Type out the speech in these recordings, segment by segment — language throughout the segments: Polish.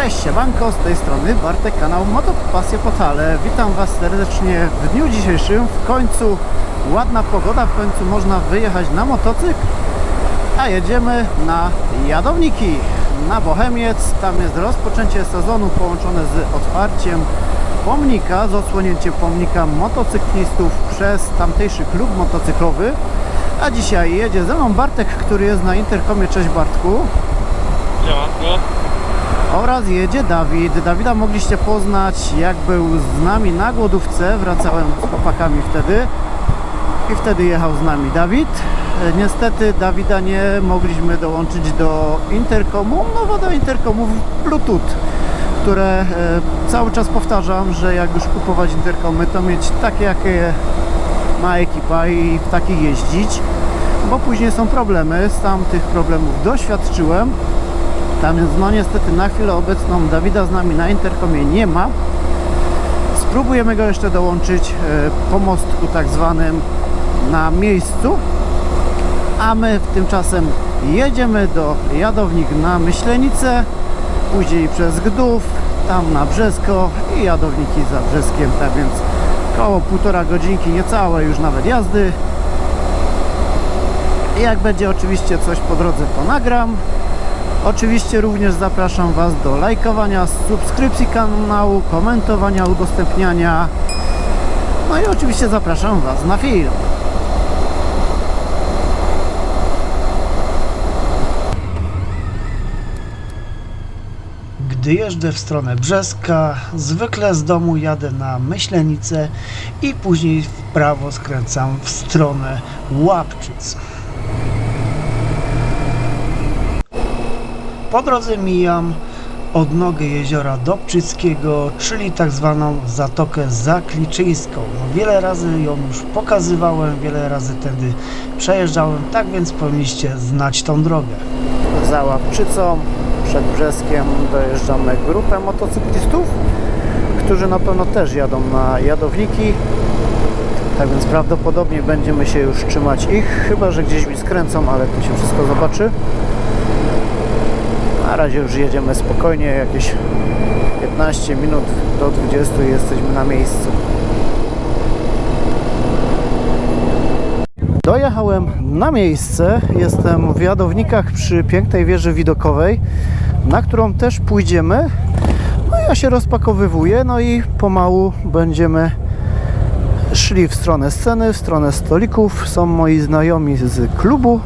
Cześć, siemanko, z tej strony Bartek, kanał Motopasje Potale. Witam Was serdecznie w dniu dzisiejszym. W końcu ładna pogoda, w końcu można wyjechać na motocykl, a jedziemy na Jadowniki, na Bohemiec. Tam jest rozpoczęcie sezonu połączone z otwarciem pomnika, z odsłonięciem pomnika motocyklistów przez tamtejszy klub motocyklowy. A dzisiaj jedzie ze mną Bartek, który jest na interkomie. Cześć Bartku. Siemanko. Oraz jedzie Dawid. Dawida mogliście poznać, jak był z nami na głodówce. Wracałem z chłopakami wtedy. I wtedy jechał z nami Dawid. E, Niestety Dawida nie mogliśmy dołączyć do interkomu, no bo do interkomów Bluetooth, które e, cały czas powtarzam, że jak już kupować interkomy, to mieć takie, jakie ma ekipa i w takich jeździć, bo później są problemy. Sam tych problemów doświadczyłem. Więc no niestety na chwilę obecną Dawida z nami na interkomie nie ma. Spróbujemy go jeszcze dołączyć e, po mostku tak zwanym na miejscu. A my tymczasem jedziemy do Jadownik na Myślenicę, później przez Gdów, tam na Brzesko i Jadowniki za Brzeskiem, tak więc koło półtora godzinki, niecałe już nawet jazdy. Jak będzie oczywiście coś po drodze, to nagram. Oczywiście również zapraszam Was do lajkowania, subskrypcji kanału, komentowania, udostępniania. No i oczywiście zapraszam Was na film. Gdy jeżdżę w stronę Brzeska, zwykle z domu jadę na Myślenicę i później w prawo skręcam w stronę Łapczyc. Po drodze mijam odnogę jeziora Dobczyckiego, czyli tak zwaną Zatokę Zakliczyńską. No, wiele razy ją już pokazywałem, wiele razy tędy przejeżdżałem, tak więc powinniście znać tą drogę. Za Łapczycą, przed Brzeskiem dojeżdżamy grupę motocyklistów, którzy na pewno też jadą na jadowniki. Tak więc prawdopodobnie będziemy się już trzymać ich, chyba że gdzieś mi skręcą, ale to się wszystko zobaczy. Na razie już jedziemy spokojnie, jakieś 15 minut do 20 i jesteśmy na miejscu. Dojechałem na miejsce, jestem w Jadownikach przy pięknej wieży widokowej, na którą też pójdziemy. No ja się rozpakowywuję, no i pomału będziemy szli w stronę sceny, w stronę stolików. Są moi znajomi z klubu,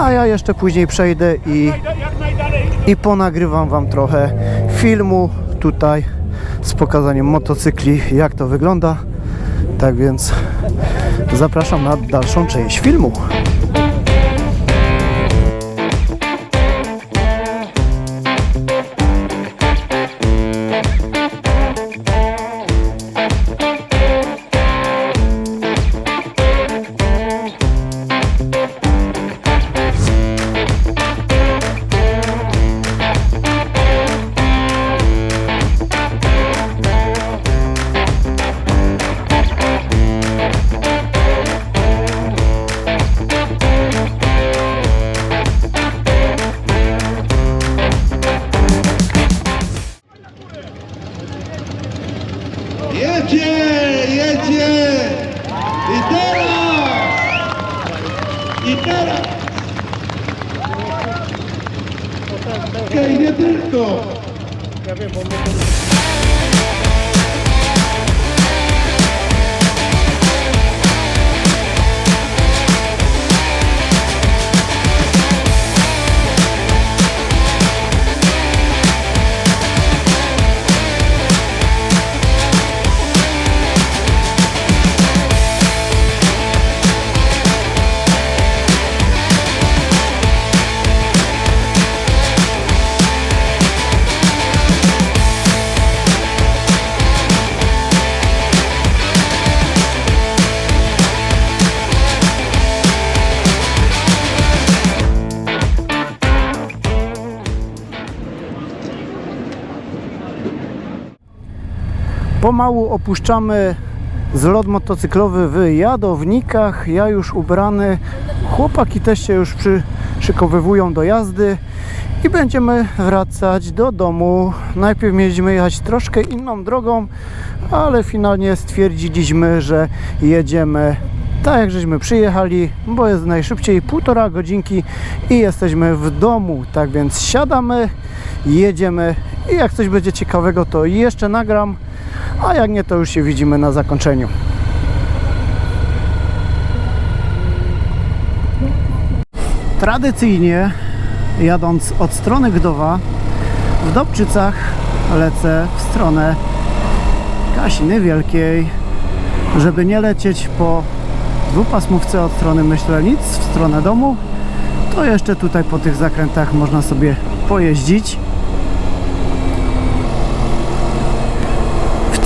a ja jeszcze później przejdę i i ponagrywam Wam trochę filmu tutaj z pokazaniem motocykli, jak to wygląda. Tak więc zapraszam na dalszą część filmu. Okej, nie tylko! Pomału opuszczamy zlot motocyklowy w Jadownikach. Ja już ubrany, chłopaki też się już przyszykowywują do jazdy i będziemy wracać do domu. Najpierw mieliśmy jechać troszkę inną drogą, ale finalnie stwierdziliśmy, że jedziemy tak jak żeśmy przyjechali, bo jest najszybciej półtora godzinki i jesteśmy w domu. Tak więc siadamy, jedziemy i jak coś będzie ciekawego, to jeszcze nagram, a jak nie, to już się widzimy na zakończeniu. Tradycyjnie jadąc od strony Gdowa w Dobczycach lecę w stronę Kasiny Wielkiej, żeby nie lecieć po dwupasmówce od strony Myślenic w stronę domu, to jeszcze tutaj po tych zakrętach można sobie pojeździć.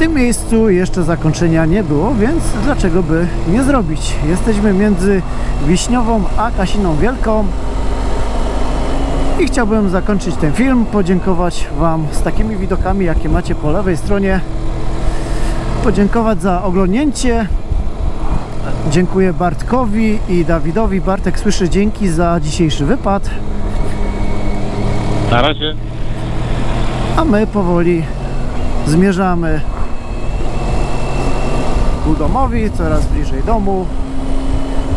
Tym miejscu jeszcze zakończenia nie było, więc dlaczego by nie zrobić? Jesteśmy między Wiśniową a Kasiną Wielką i chciałbym zakończyć ten film, podziękować Wam z takimi widokami, jakie macie po lewej stronie. Podziękować za oglądnięcie. Dziękuję Bartkowi i Dawidowi. Bartek słyszy dzięki za dzisiejszy wypad, Na razie. a my powoli zmierzamy ku domowi, coraz bliżej domu.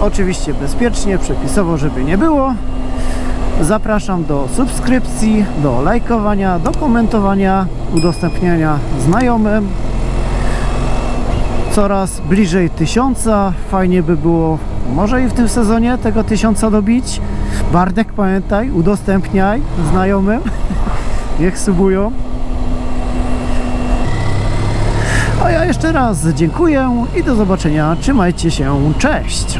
Oczywiście bezpiecznie, przepisowo, żeby nie było. Zapraszam do subskrypcji, do lajkowania, do komentowania, udostępniania znajomym. Coraz bliżej tysiąca. Fajnie by było może i w tym sezonie tego tysiąca dobić. Bardek pamiętaj, udostępniaj znajomym. Niech subują. A ja jeszcze raz dziękuję i do zobaczenia. Trzymajcie się. Cześć!